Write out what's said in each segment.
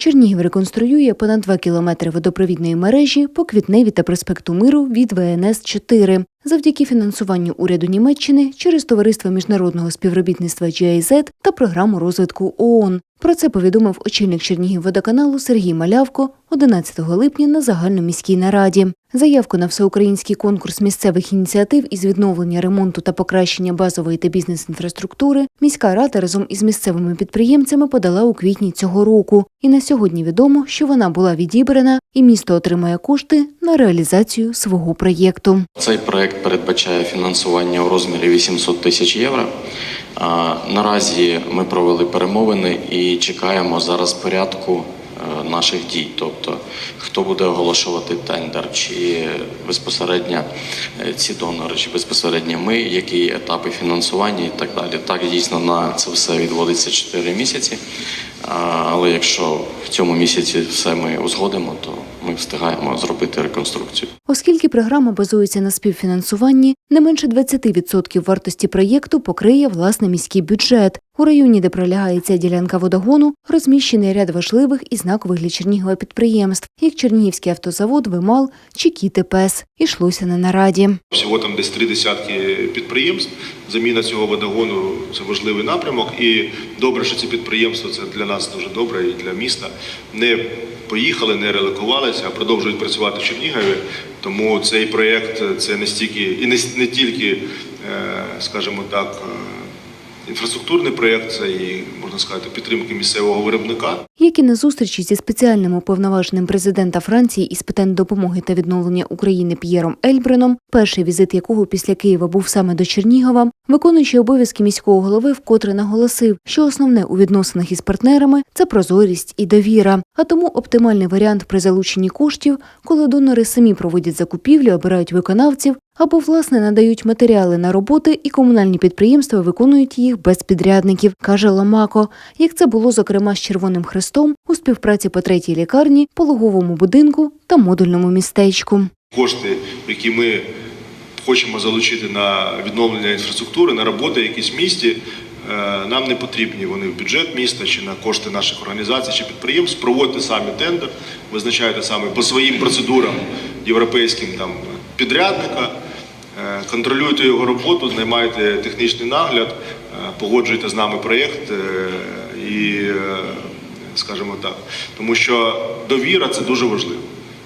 Чернігів реконструює понад 2 кілометри водопровідної мережі по Квітневі та проспекту Миру від ВНС 4 завдяки фінансуванню уряду Німеччини через товариство міжнародного співробітництва GIZ та програму розвитку ООН. Про це повідомив очільник Чернігівводоканалу Сергій Малявко 11 липня на загальноміській нараді. Заявку на всеукраїнський конкурс місцевих ініціатив із відновлення ремонту та покращення базової та бізнес-інфраструктури міська рада разом із місцевими підприємцями подала у квітні цього року. І на сьогодні відомо, що вона була відібрана, і місто отримає кошти на реалізацію свого проєкту. Цей проект передбачає фінансування у розмірі 800 тисяч євро. Наразі ми провели перемовини і чекаємо зараз порядку наших дій. Тобто, хто буде оголошувати тендер, чи безпосередньо е, ці донори, чи безпосередньо ми, які етапи фінансування і так далі. Так дійсно на це все відводиться 4 місяці. Але якщо в цьому місяці все ми узгодимо, то ми встигаємо зробити реконструкцію. Оскільки програма базується на співфінансуванні, не менше 20% вартості проєкту покриє власне міський бюджет. У районі, де пролягає ця ділянка водогону, розміщений ряд важливих і знакових для Чернігова підприємств, як Чернігівський автозавод, Вимал чи Кітепес. Ішлося на нараді. Всього там десь три десятки підприємств. Заміна цього водогону це важливий напрямок. І добре, що ці підприємства це для нас дуже добре і для міста. Не поїхали, не релокувалися, а продовжують працювати в Чернігові. Тому цей проєкт це не стільки і не, не тільки, е, скажімо так, інфраструктурний проєкт, це і можна сказати підтримки місцевого виробника. Як і на зустрічі зі спеціальним уповноваженим президента Франції із питань допомоги та відновлення України П'єром Ельбреном, перший візит якого після Києва був саме до Чернігова, виконуючий обов'язки міського голови вкотре наголосив, що основне у відносинах із партнерами це прозорість і довіра. А тому оптимальний варіант при залученні коштів, коли донори самі проводять закупівлі, обирають виконавців або власне надають матеріали на роботи, і комунальні підприємства виконують їх без підрядників, каже Ломако. Як це було зокрема з Червоним Хрестом у співпраці по третій лікарні, пологовому будинку та модульному містечку. кошти, які ми хочемо залучити на відновлення інфраструктури, на роботи якісь місті, е, нам не потрібні вони в бюджет міста чи на кошти наших організацій чи підприємств. Проводьте самі тендер, визначайте самі по своїм процедурам європейським там підрядника, е, контролюйте його роботу, наймайте технічний нагляд, е, погоджуйте з нами проєкт е, і, скажімо так, тому що довіра це дуже важливо.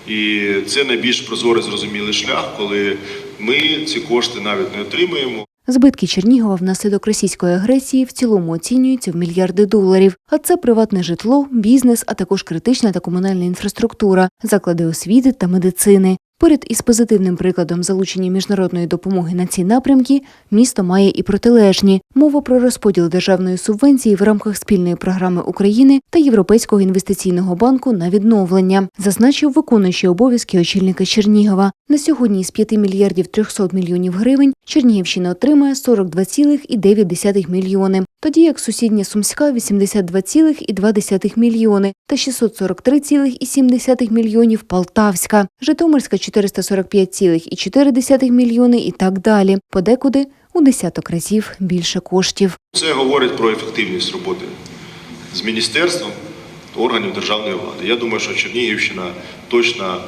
І це найбільш прозорий зрозумілий шлях, коли ми ці кошти навіть не отримуємо. Збитки Чернігова внаслідок російської агресії в цілому оцінюються в мільярди доларів. А це приватне житло, бізнес, а також критична та комунальна інфраструктура, заклади освіти та медицини. Поряд із позитивним прикладом залучення міжнародної допомоги на ці напрямки місто має і протилежні мова про розподіл державної субвенції в рамках спільної програми України та Європейського інвестиційного банку на відновлення, зазначив виконуючий обов'язки очільника Чернігова. На сьогодні з 5 мільярдів 300 мільйонів гривень Чернігівщина отримає 42,9 мільйони, тоді як сусідня Сумська 82,2 мільйони та 643,7 мільйонів Полтавська, Житомирська 445,4 мільйони і так далі. Подекуди у десяток разів більше коштів. Це говорить про ефективність роботи з міністерством органів державної влади. Я думаю, що Чернігівщина точно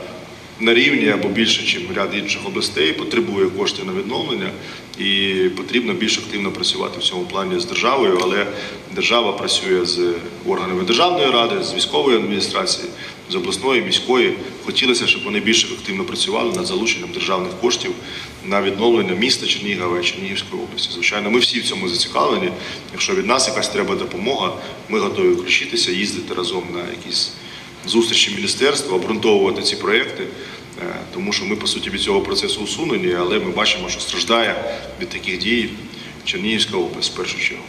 на рівні або більше, ніж ряд інших областей, потребує коштів на відновлення і потрібно більш активно працювати в цьому плані з державою, але держава працює з органами державної ради, з військової адміністрації, з обласної, міської. Хотілося, щоб вони більш ефективно працювали над залученням державних коштів на відновлення міста Чернігова і Чернігівської області. Звичайно, ми всі в цьому зацікавлені. Якщо від нас якась треба допомога, ми готові включитися, їздити разом на якісь зустрічі міністерства, обґрунтовувати ці проекти, е, тому що ми по суті від цього процесу усунені, але ми бачимо, що страждає від таких дій Чернігівська область в першу чергу.